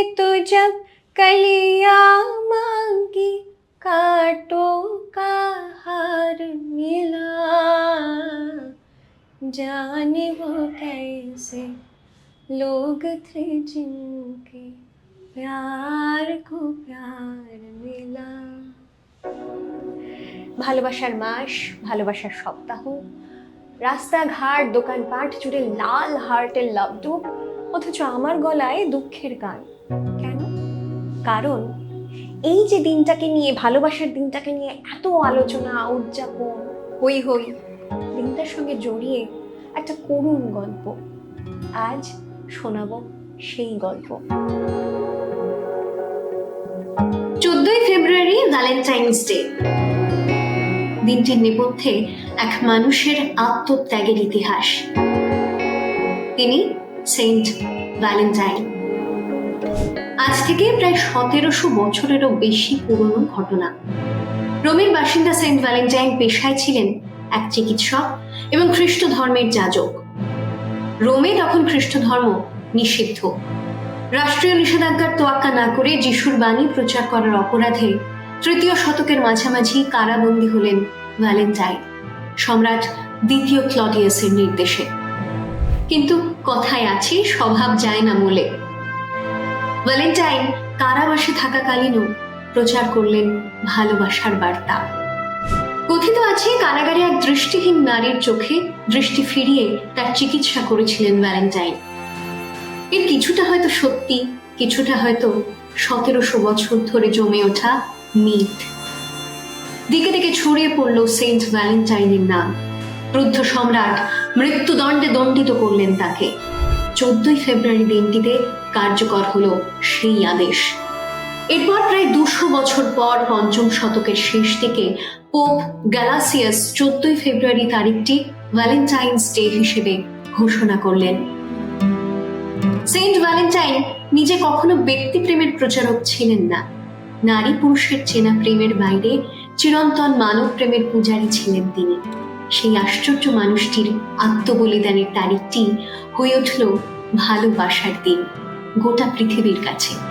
जब कलियां मांगी कांटों का हार मिला जाने वो कैसे लोग थे जिनके प्यार को प्यार मिला ভালোবাসার মাস ভালোবাসার সপ্তাহ রাস্তাঘাট দোকানপাট জুড়ে লাল হার্টের লাভডুব অথচ আমার গলায় দুঃখের গান কেন? কারণ এই যে দিনটাকে নিয়ে, ভালোবাসার দিনটাকে নিয়ে এত আলোচনা, উদযাপন, হই হই, দিনটার সঙ্গে জড়িয়ে একটা করুণ গল্প। আজ শোনাব সেই গল্প। চোদ্দই ফেব্রুয়ারি ভ্যালেন্টাইন্স ডে। দিনটির নেপথ্যে এক মানুষের আত্মত্যাগের ইতিহাস। তিনি সেন্ট ভ্যালেন্টাইন। আজ থেকে প্রায় সতেরোশো বছরেরও বেশি পুরনো ঘটনা। রোমের বাসিন্দা সেন্ট ভ্যালেন্টাইন পেশায় ছিলেন এক চিকিৎসক এবং খ্রিস্ট ধর্মের যাজক। রোমে তখন খ্রিস্ট ধর্ম নিষিদ্ধ। রাষ্ট্রীয় নিষেধাজ্ঞার তোয়াক্কা না করে যিশুর বাণী প্রচার করার অপরাধে তৃতীয় শতকের মাঝামাঝি কারাবন্দী হলেন ভ্যালেন্টাইন, সম্রাট দ্বিতীয় ক্লডিয়াসের নির্দেশে। কিন্তু কথায় আছে, স্বভাব যায় না মূলে। ভ্যালেন্টাইন কারাবাসে থাকাকালীনও প্রচার করলেন ভালোবাসার বার্তা। কথিত আছে, কারাগারে এক দৃষ্টিহীন নারীর চোখে দৃষ্টি ফিরিয়ে তার চিকিৎসা করেছিলেন ভ্যালেন্টাইন। এর কিছুটা হয়তো সত্যি, কিছুটা হয়তো সতেরোশো বছর ধরে জমে ওঠা মিথ। দিকে দিকে ছড়িয়ে পড়ল সেন্ট ভ্যালেন্টাইনের নাম। ক্রুদ্ধ সম্রাট মৃত্যুদণ্ডে দণ্ডিত করলেন তাকে। চোদ্দই ফেব্রুয়ারি দিনটিতে কার্যকর হল সেই আদেশ। এরপর প্রায় দুশো বছর পর পঞ্চম শতকের শেষ থেকে পোপ গ্যালাসিয়াস চোদ্দই ফেব্রুয়ারি তারিখটি ভ্যালেন্টাইন্স ডে হিসেবে ঘোষণা করলেন। সেন্ট ভ্যালেন্টাইন নিজে কখনো ব্যক্তিপ্রেমের প্রচারক ছিলেন না। নারী পুরুষের চেনা প্রেমের বাইরে চিরন্তন মানব প্রেমের পূজারী ছিলেন তিনি। সেই আশ্চর্য মানুষটির আত্মবলিদানের তারিখটি হয়ে উঠল ভালোবাসার দিন। গোটা পৃথিবীর কাছে।